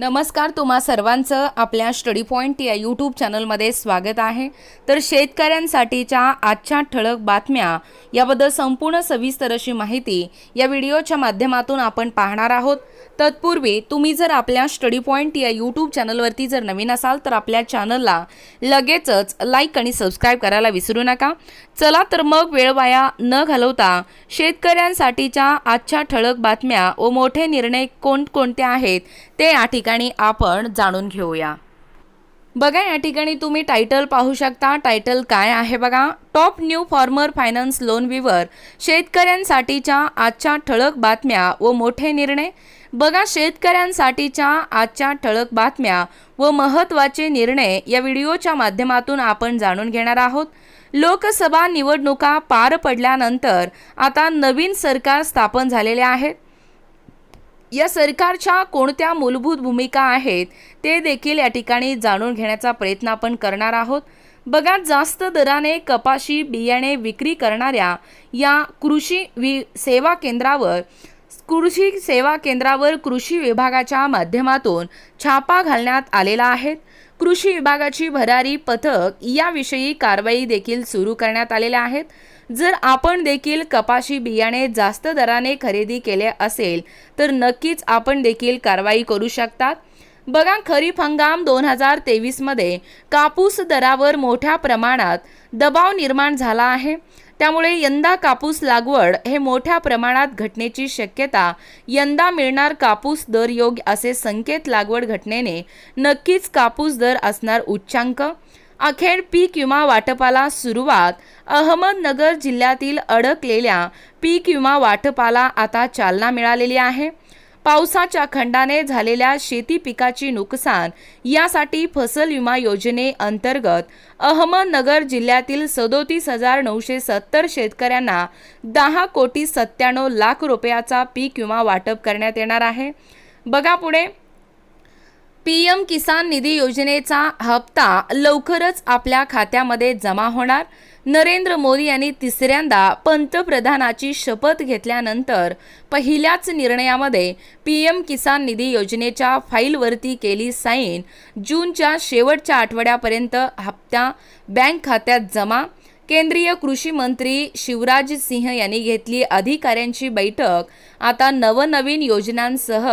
नमस्कार तुम्हा सर्वांचं आपल्या स्टडी पॉईंट या यूट्यूब चॅनलमध्ये स्वागत आहे. तर शेतकऱ्यांसाठीच्या आजच्या ठळक बातम्या याबद्दल संपूर्ण सविस्तर अशी माहिती या व्हिडिओच्या माध्यमातून आपण पाहणार आहोत. तत्पूर्वी तुम्ही जर आपल्या स्टडी पॉईंट या यूट्यूब चॅनलवरती जर नवीन असाल तर आपल्या चॅनलला लगेचच लाईक आणि सबस्क्राईब करायला विसरू नका. चला तर मग वेळ वाया न घालवता शेतकऱ्यांसाठीच्या आजच्या ठळक बातम्या व मोठे निर्णय कोणकोणते आहेत ते या ठिकाणी आपण जाणून घेऊया. बघा या ठिकाणी तुम्ही टायटल पाहू शकता. टायटल काय आहे बघा? Top new farmer finance loan waiver शेतकऱ्यांसाठीच्या आजच्या ठळक बातम्या व मोठे निर्णय. बघा शेतकऱ्यांसाठीच्या आजच्या ठळक बातम्या व महत्त्वाचे निर्णय या व्हिडिओच्या माध्यमातून आपण जाणून घेणार आहोत. लोकसभा निवडणुका पार पडल्यानंतर आता नवीन सरकार स्थापन झालेले आहेत या सरकारच्या कोणत्या मूलभूत भूमिका आहेत ते देखील या ठिकाणी जाणून घेण्याचा प्रयत्न आपण करणार आहोत. बघा जास्त दराने कपाशी बियाणे विक्री करणाऱ्या या कृषी वि सेवा केंद्रावर कृषी सेवा केंद्रावर कृषी विभागाच्या माध्यमातून छापा घालण्यात आलेला आहे. कृषी विभागाची भरारी पथक याविषयी कारवाई देखील सुरू करण्यात आलेल्या आहेत जर आपण देखील कपाशी बियाणे जास्त दराने खरेदी केले असेल तर नक्कीच आपण देखील कारवाई करू शकतात बघा खरीप हंगाम दोन हजार तेवीसमध्ये कापूस दरावर मोठ्या प्रमाणात दबाव निर्माण झाला आहे. त्यामुळे यंदा कापूस लागवड हे मोठ्या प्रमाणात घटनेची शक्यता यंदा मिळणार कापूस दर योग्य असे संकेत लागवड घटनेने नक्कीच कापूस दर असणार उच्चांक. अखेर पीक विमा वाटपाला सुरुवात. अहमदनगर जिल्ह्यातील अडकलेल्या पीक विमा वाटपाला आता चालना मिळालेली आहे. पावसाच्या खंडाने झालेल्या शेती पिकाची नुकसान यासाठी फसल विमा योजनेअंतर्गत अहमदनगर जिल्ह्यातील सदोतीस हजार नऊशे सत्तर शेतकऱ्यांना दहा कोटी सत्त्याण्णव लाख रुपयाचा पीक विमा वाटप करण्यात येणार आहे. बघा पुढे. पी एम किसान निधी योजनेचा हप्ता लवकरच आपल्या खात्यामध्ये जमा होणार. नरेंद्र मोदी यांनी तिसऱ्यांदा पंतप्रधानाची शपथ घेतल्यानंतर पहिल्याच निर्णयामध्ये पी एम किसान निधी योजनेच्या फाईलवरती केली साईन. जूनच्या शेवटच्या आठवड्यापर्यंत हप्ता बँक खात्यात जमा. केंद्रीय कृषी मंत्री शिवराज सिंह यांनी घेतली अधिकाऱ्यांची बैठक. आता नवनवीन योजनांसह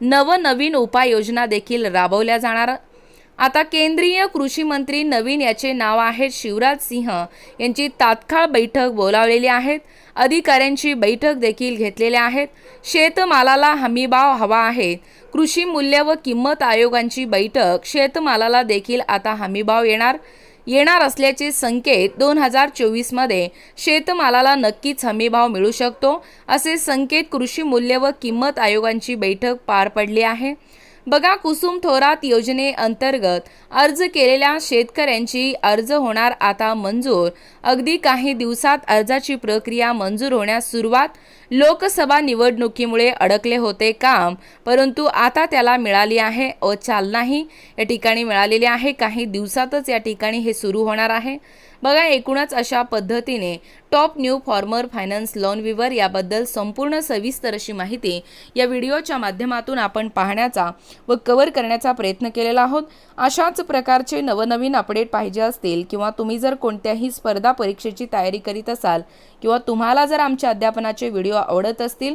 नवनवीन उपाययोजना देखील राबवल्या जाणार. आता केंद्रीय कृषी मंत्री नवीन याचे नाव आहेत शिवराज सिंह. यांची तात्काळ बैठक बोलावलेली आहेत अधिकाऱ्यांची बैठक देखील घेतलेल्या आहेत. शेतमालाला हमीभाव हवा आहे. कृषी मूल्य व किंमत आयोगांची बैठक. शेतमालाला देखील आता हमीभाव येणार. येणार असल्याचे संकेत दोन हजार चोवीसमध्ये शेतमालाला नक्कीच हमीभाव मिळू शकतो असे संकेत कृषी मूल्य व किंमत आयोगांची बैठक पार पडली आहे. बघा कुसुम थोरात योजनेअंतर्गत अर्ज केलेल्या शेतकऱ्यांची अर्ज होणार आता मंजूर. अगदी काही दिवसात अर्जाची प्रक्रिया मंजूर होण्यास सुरुवात. लोकसभा निवडणुकीमुळे अडकले होते काम परंतु आता त्याला मिळाली आहे व चालनाही या ठिकाणी मिळालेली आहे काही दिवसातच या ठिकाणी हे सुरू होणार आहे. बघा एकूणच अशा पद्धतीने top new farmer finance loan waiver याबद्दल संपूर्ण सविस्तर अशी माहिती या व्हिडिओच्या माध्यमातून आपण पाहण्याचा व कव्हर करण्याचा प्रयत्न केलेला आहोत. अशाच प्रकारचे नवनवीन अपडेट पाहिजे असतील किंवा तुम्ही जर कोणत्याही स्पर्धा परीक्षेची तयारी करीत असाल किंवा तुम्हाला जर आमच्या अध्यापनाचे व्हिडिओ आवडत असतील